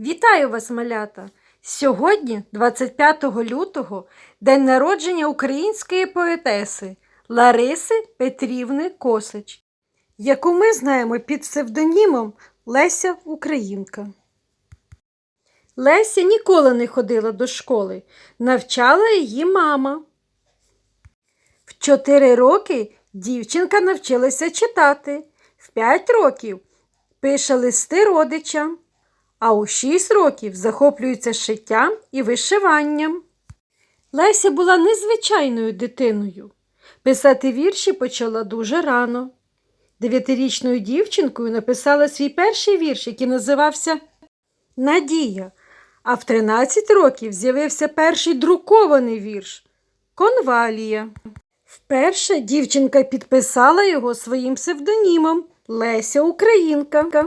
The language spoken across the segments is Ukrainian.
Вітаю вас, малята! Сьогодні, 25 лютого, день народження української поетеси Лариси Петрівни Косич, яку ми знаємо під псевдонімом Леся Українка. Леся ніколи не ходила до школи, навчала її мама. В 4 роки дівчинка навчилася читати, в 5 років пише листи родичам, а у 6 років захоплюється шиттям і вишиванням. Леся була незвичайною дитиною. Писати вірші почала дуже рано. Дев'ятирічною дівчинкою написала свій перший вірш, який називався Надія. А в 13 років з'явився перший друкований вірш Конвалія. Вперше дівчинка підписала його своїм псевдонімом Леся Українка.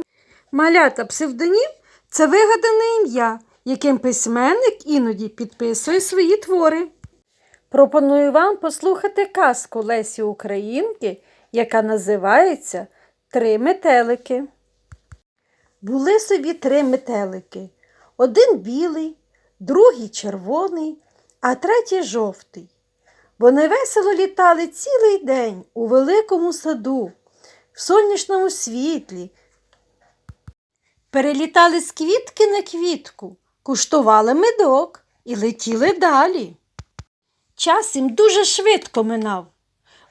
Малята псевдонім це вигадане ім'я, яким письменник іноді підписує свої твори. Пропоную вам послухати казку Лесі Українки, яка називається Три метелики. Були собі три метелики. Один білий, другий червоний, а третій жовтий. Вони весело літали цілий день у великому саду, в сонячному світлі. Перелітали з квітки на квітку, куштували медок і летіли далі. Час їм дуже швидко минав.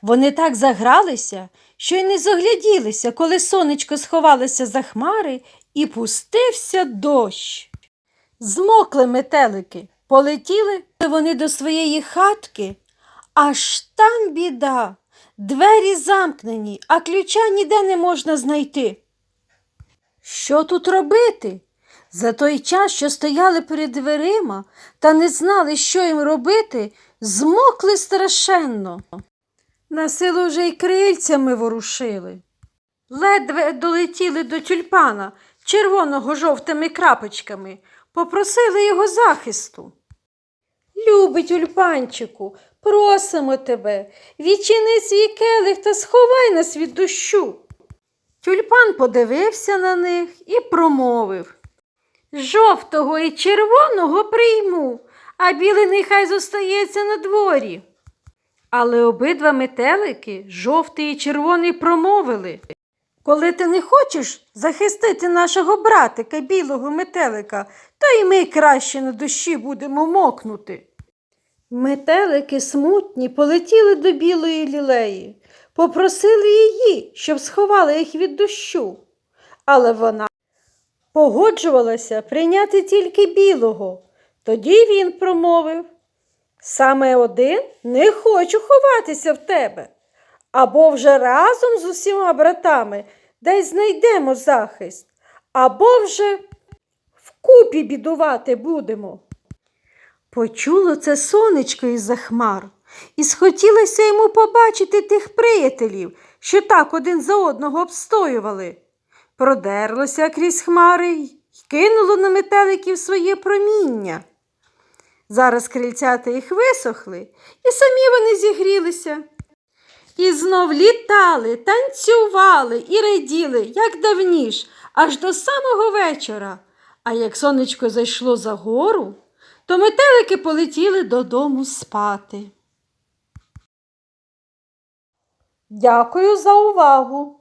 Вони так загралися, що й не зогляділися, коли сонечко сховалося за хмари і пустився дощ. Змокли метелики, полетіли вони до своєї хатки, аж там біда. Двері замкнені, а ключа ніде не можна знайти. Що тут робити? За той час, що стояли перед дверима та не знали, що їм робити, змокли страшенно. На силу вже й крильцями ворушили. Ледве долетіли до тюльпана, червоного жовтими крапочками, попросили його захисту. Любий тюльпанчику, просимо тебе, відчини свій келих та сховай нас від дощу. Тюльпан подивився на них і промовив Жовтого і червоного прийму, а білий нехай зостається на дворі. Але обидва метелики, жовтий і червоний, промовили Коли ти не хочеш захистити нашого братика, білого метелика, то й ми краще на душі будемо мокнути. Метелики смутні полетіли до білої лілеї, попросили її, щоб сховала їх від дощу. Але вона погоджувалася прийняти тільки білого. Тоді він промовив Саме один не хочу ховатися в тебе. Або вже разом з усіма братами десь знайдемо захист, або вже вкупі бідувати будемо. Почуло це сонечко із-за хмар, і схотілося йому побачити тих приятелів, що так один за одного обстоювали. Продерлося крізь хмари й кинуло на метеликів своє проміння. Зараз крильцята їх висохли, і самі вони зігрілися. І знов літали, танцювали і раділи, як давніш, аж до самого вечора. А як сонечко зайшло за гору, то метелики полетіли додому спати. Дякую за увагу!